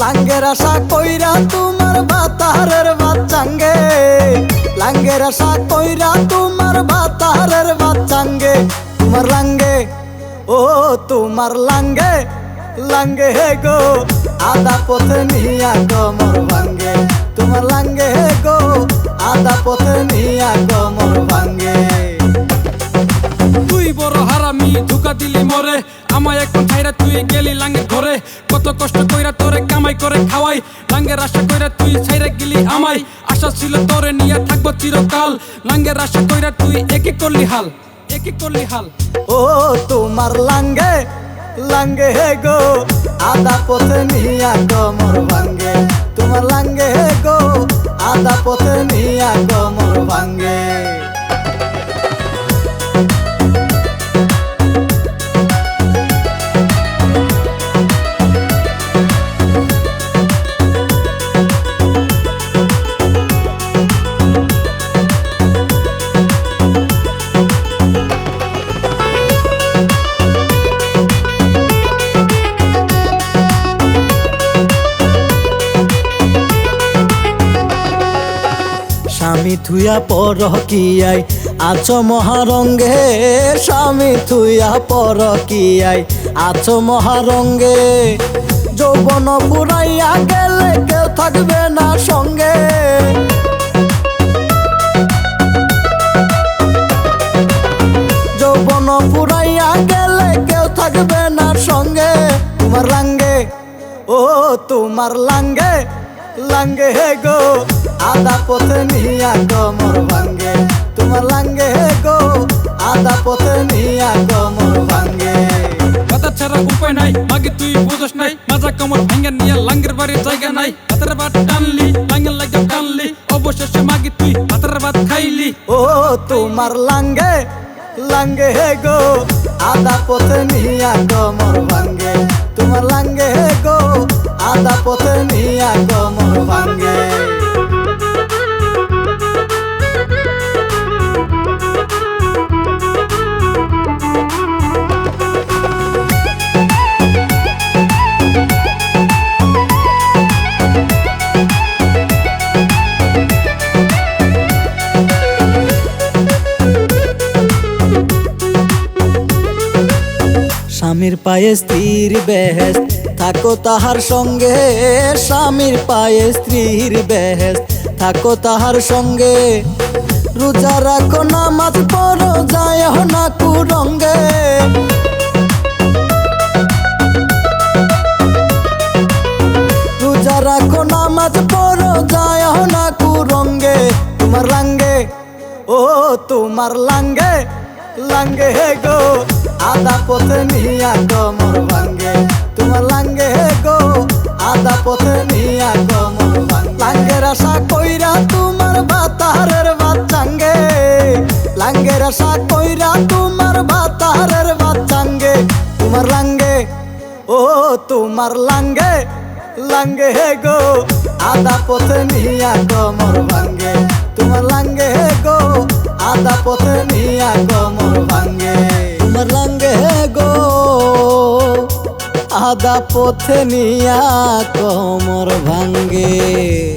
লাঙ্গের আশা কইরা তোমার বাতারের বাচ্চাঙ্গে লাঙ্গের আশা কইরা তোমার বাতারের বাচ্চাঙ্গে, তোমার লাঙ্গে, ও তোমার লাঙ্গে লাঙ্গে গো, আদা পথে নিয়া কমর ভাঙ্গে, তোমার লাঙ্গে হে গো, আদা পথে নিয়া কমর ধোকা দিলি মরে। আমায় এখন ছাইরা তুই গেলি লাঙ্গের ঘরে কত কষ্ট কইরা তোরে কামাই করে খাওয়াই। লাঙ্গের আশা কইরা তুই ছাইরা গেলি আমায়। আশা ছিল তোরে নিয়ে থাকব চিরকাল। লাঙ্গের আশা কইরা তুই একই করলি হাল। একই করলি হাল। ও তোমার লাঙ্গে লাঙ্গে হে গো। আদা পথে নিয়া কমর ভাঙ্গে। তোমার লাঙ্গে হে গো আদা পথে নিয়া কমর ভাঙ্গে। স্বামী থুয়া পর কিয়াই আছো মহারঙ্গে স্বামী থুয়া পর কিয়াই আছো মহারঙ্গে। যৌবন পুরাইয়া গেলে কেউ থাকবে না সঙ্গে। যৌবন পুরাইয়া গেলে কেউ থাকবে না সঙ্গে। তোমার লাঙ্গে, ও তোমার লাঙ্গে লাঙ্গে গো। আদা পথে নিয়া কমর ভাঙ্গে তোমার লাঙ্গে গো। আদা পথে নিয়া কমর ভাঙ্গে। কথা ছাড়া উপায় নাই মাগে তুই বুঝস নাই। মাজা কমর ভেঙে নিয়ে লাঙ্গের বাড়ির জায়গা নাই। হাতের বাদ টানলি লাঙ্গের লাগে টানলি। অবশেষে মাগে তুই হাতের বাদ খাইলি। ও তোমার লাঙ্গে লাঙ্গে গো। আদা পথে নিয়া কমর ভাঙ্গে তোমার লাঙ্গে গো। আদা পথে নিয়া কমর ভাঙ্গে। স্বামীর পায়ে স্ত্রীর বেহেস থাকো তাহার সঙ্গে, স্বামীর পায়ে স্ত্রীর বেহেস থাকো তাহার সঙ্গে, রোজা রাখো, নামাজ পড়ো যায় না কুরঙ্গে। রোজা রাখো, নামাজ পড়ো যায় না কুরঙ্গে। তোমার লাঙ্গে, ও তোমার লাঙ্গে লাঙ্গে গো। আদা পথে নিয়া কমর ভাঙ্গে, তোমার লাঙ্গে গো। আদা পথে নিয়া কমর লাঙ্গের আশা কইরা তোমার বাতারের বাচ্চাঙ্গে লাঙ্গের আশা কইরা তোমার বাতারের বাচ্চাঙ্গে তোমার লাঙ্গে, ও তোমার লাঙ্গে লাঙ্গে গো। আদা পথে নিয়া কমর ভাঙ্গে, তোমার লাঙ্গে গো। আদা পথে নিয়া কমর আদা পথে নিয়া কমর ভাঙ্গে।